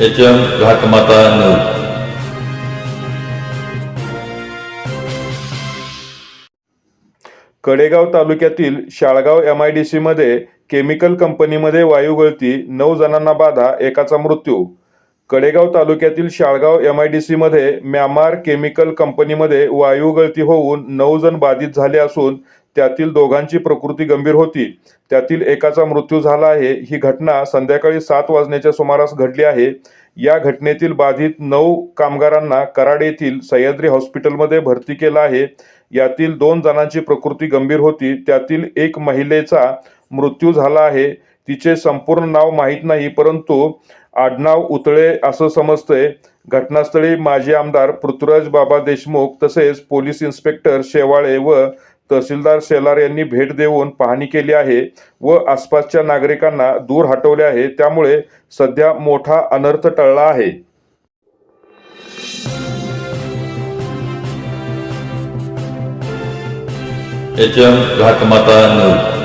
H M Ghatmata news Kadegaon तालुक्यातील Shalgaon M I D सीमध्ये chemical कंपनीमध्ये वायू गळती नऊ जणांना बाधा एकाचा मृत्यू. कडेगाव तालुक्यातील शाळगाव एम आय डी सीमध्ये म्यामार केमिकल कंपनीमध्ये वायू गळती होऊन नऊ जण बाधित झाले असून त्यातील दोघांची प्रकृती गंभीर होती. त्यातील एकाचा मृत्यू झाला आहे. ही घटना संध्याकाळी सात वाजण्याच्या सुमारास घडली आहे. या घटनेतील बाधित नऊ कामगारांना कराड येथील सह्याद्री हॉस्पिटलमध्ये भरती केलं आहे. यातील दोन जणांची प्रकृती गंभीर होती. त्यातील एक महिलेचा मृत्यू झाला आहे. तिचे संपूर्ण नाव माहीत नाही परंतु आडनाव उतळे असं समजतंय. घटनास्थळी माजी आमदार पृथ्वीराज बाबा देशमुख तसेच पोलीस इन्स्पेक्टर शेवाळे व तहसीलदार शेलार यांनी भेट देऊन पाहणी केली आहे व आसपासच्या नागरिकांना दूर हटवले आहे. त्यामुळे सध्या मोठा अनर्थ टळला आहे. घाटमाता न्यूज